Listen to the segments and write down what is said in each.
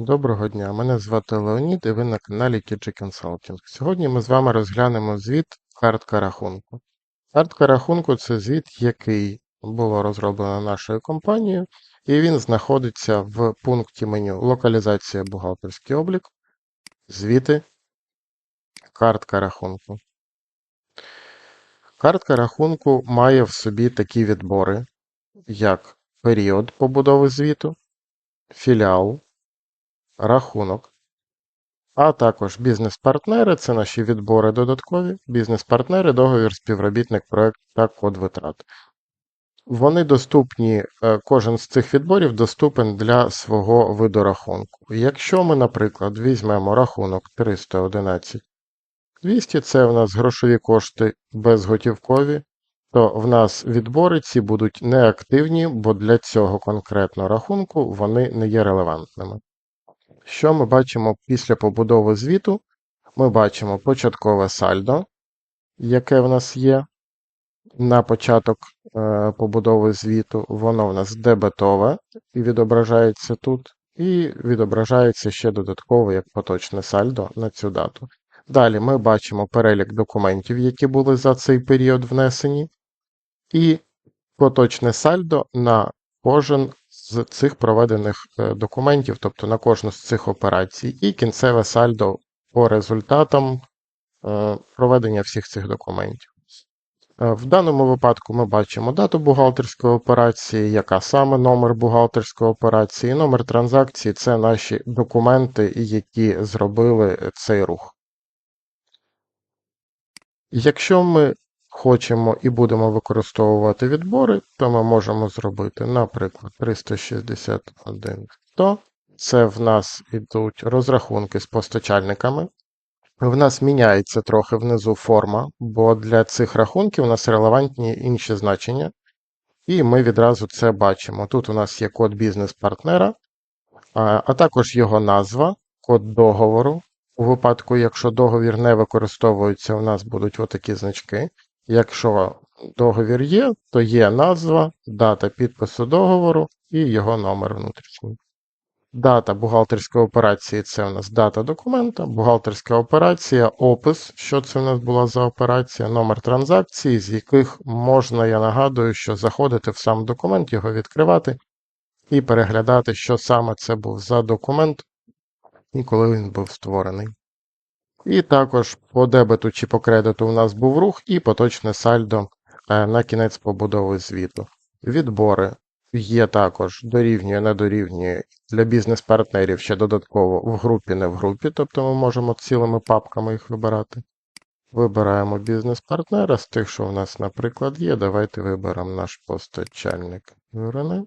Доброго дня, мене звати Леонід і ви на каналі TG Consulting. Сьогодні ми з вами розглянемо звіт картка рахунку. Картка рахунку це звіт, який було розроблено нашою компанією, і він знаходиться в пункті меню Локалізація бухгалтерський облік, звіти, картка рахунку. Картка рахунку має в собі такі відбори, як період побудови звіту, філіал, рахунок, а також бізнес-партнери це наші відбори додаткові, бізнес-партнери, договір, співробітник, проект та код витрат. Вони доступні, е, кожен з цих відборів доступен для свого виду рахунку. Якщо ми, наприклад, візьмемо рахунок 311 200, це в нас грошові кошти безготівкові, то в нас відбори ці будуть неактивні, бо для цього конкретного рахунку вони не є релевантними. Що ми бачимо після побудови звіту? Ми бачимо початкове сальдо, яке в нас є на початок е, побудови звіту. Воно в нас дебетове і відображається тут, і відображається ще додатково як поточне сальдо на цю дату. Далі ми бачимо перелік документів, які були за цей період внесені, і поточне сальдо на кожен з цих проведених е, документів, тобто на кожну з цих операцій, і кінцеве сальдо по результатам е, проведення всіх цих документів. Е, в даному випадку ми бачимо дату бухгалтерської операції, яка саме номер бухгалтерської операції, номер транзакції це наші документи, які зробили цей рух. Якщо ми хочемо і будемо використовувати відбори, то ми можемо зробити, наприклад, 361 100. Це в нас йдуть розрахунки з постачальниками. В нас міняється трохи внизу форма, бо для цих рахунків у нас релевантні інші значення. І ми відразу це бачимо. Тут у нас є код бізнес-партнера, а також його назва, код договору. У випадку, якщо договір не використовується, у нас будуть отакі значки. Якщо договір є, то є назва, дата підпису договору і його номер внутрішній. Дата бухгалтерської операції це у нас дата документа, бухгалтерська операція, опис, що це у нас була за операція, номер транзакції, з яких можна, я нагадую, що заходити в сам документ, його відкривати і переглядати, що саме це був за документ і коли він був створений. І також по дебету чи по кредиту у нас був рух і поточне сальдо е, на кінець побудови звіту. Відбори є також дорівнює, не дорівнює для бізнес-партнерів ще додатково в групі, не в групі, тобто ми можемо цілими папками їх вибирати. Вибираємо бізнес-партнера з тих, що у нас, наприклад, є. Давайте виберемо наш постачальник Юрини.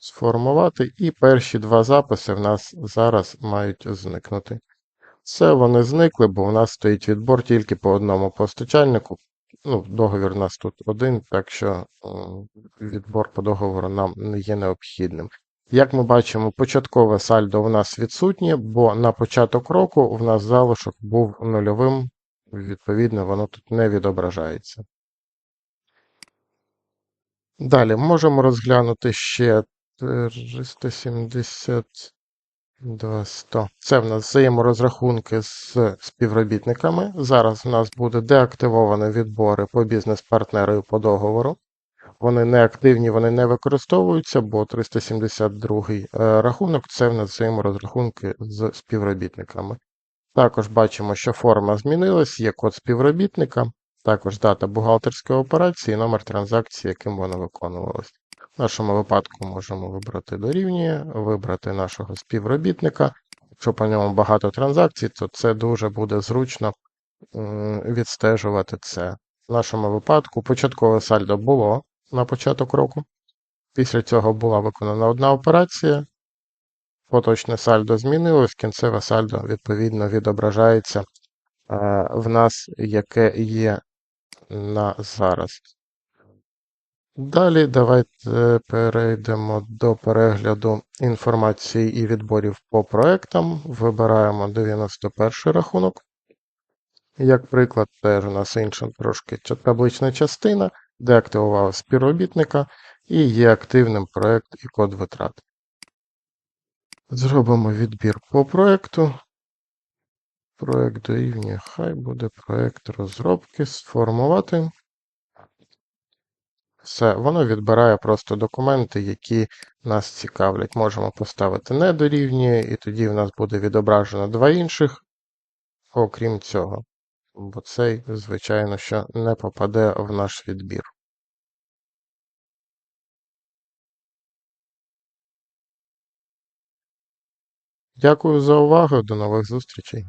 Сформувати, і перші два записи в нас зараз мають зникнути. Це вони зникли, бо у нас стоїть відбор тільки по одному постачальнику. Ну, Договір у нас тут один, так що відбор по договору нам не є необхідним. Як ми бачимо, початкове сальдо у нас відсутнє, бо на початок року в нас залишок був нульовим, відповідно, воно тут не відображається. Далі можемо розглянути ще 370. 200. Це в нас взаєморозрахунки з співробітниками. Зараз в нас буде деактивовані відбори по бізнес-партнеру і по договору. Вони не активні, вони не використовуються, бо 372 е, рахунок це в нас взаєморозрахунки з співробітниками. Також бачимо, що форма змінилась, є код співробітника, також дата бухгалтерської операції, номер транзакції, яким вона виконувалась. В нашому випадку можемо вибрати дорівнює, вибрати нашого співробітника. Якщо по ньому багато транзакцій, то це дуже буде зручно відстежувати це. В нашому випадку початкове сальдо було на початок року. Після цього була виконана одна операція. Поточне сальдо змінилось, кінцеве сальдо, відповідно, відображається е, в нас, яке є на зараз. Далі давайте перейдемо до перегляду інформації і відборів по проектам. Вибираємо 91 рахунок. Як приклад, теж у нас інша трошки таблична частина, де активував співробітника і є активним проект і код витрат. Зробимо відбір по проекту. Проект дорівнює, хай буде проект розробки, сформувати. Все, воно відбирає просто документи, які нас цікавлять. Можемо поставити не дорівнює, і тоді в нас буде відображено два інших, окрім цього. Бо цей, звичайно, що не попаде в наш відбір. Дякую за увагу, до нових зустрічей.